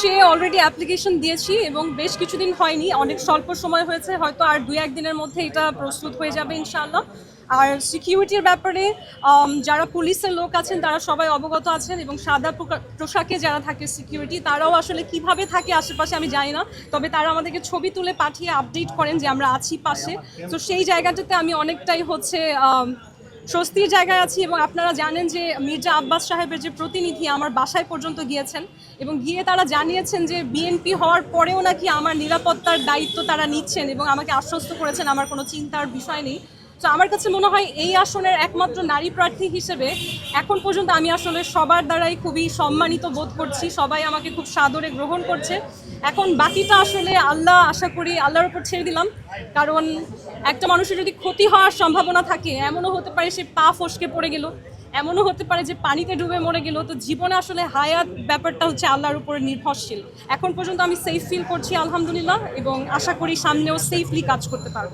চেয়ে already application দিয়েছি এবং বেশ কিছুদিন হয়নি, অনেক স্বল্প সময় হয়েছে, হয়তো আর দুই একদিনের মধ্যে এটা প্রস্তুত হয়ে যাবে ইনশাআল্লাহ। আর সিকিউরিটির ব্যাপারে যারা পুলিশের লোক আছেন, তারা সবাই অবগত আছেন এবং সাদা পোশাকে যারা থাকে সিকিউরিটি তারাও আসলে কীভাবে থাকে আশেপাশে আমি জানি না, তবে তারা আমাদেরকে ছবি তুলে পাঠিয়ে আপডেট করেন যে আমরা আছি পাশে। তো সেই জায়গাটাতে আমি অনেকটাই হচ্ছে স্বস্তির জায়গায় আছি এবং আপনারা জানেন যে মির্জা আব্বাস সাহেবের যে প্রতিনিধি আমার বাসায় পর্যন্ত গিয়েছেন এবং গিয়ে তারা জানিয়েছেন যে বিএনপি হওয়ার পরেও নাকি আমার নিরাপত্তার দায়িত্ব তারা নিচ্ছেন এবং আমাকে আশ্বস্ত করেছেন, আমার কোনো চিন্তার বিষয় নেই। তো আমার কাছে মনে হয় এই আসনের একমাত্র নারী প্রার্থী হিসেবে এখন পর্যন্ত আমি আসলে সবার দ্বারাই খুবই সম্মানিত বোধ করছি, সবাই আমাকে খুব সাদরে গ্রহণ করছে। এখন বাকিটা আসলে আল্লাহ আশা করি আল্লাহর উপর ছেড়ে দিলাম। কারণ একটা মানুষের যদি ক্ষতি হওয়ার সম্ভাবনা থাকে, এমনও হতে পারে সে পা ফসকে পড়ে গেল, এমনও হতে পারে যে পানিতে ডুবে মরে গেল, তো জীবনে আসলে হায়াত ব্যাপারটা হচ্ছে আল্লাহর উপরে নির্ভরশীল। এখন পর্যন্ত আমি সেফ ফিল করছি, আলহামদুলিল্লাহ, এবং আশা করি সামনেও সেফলি কাজ করতে পারব।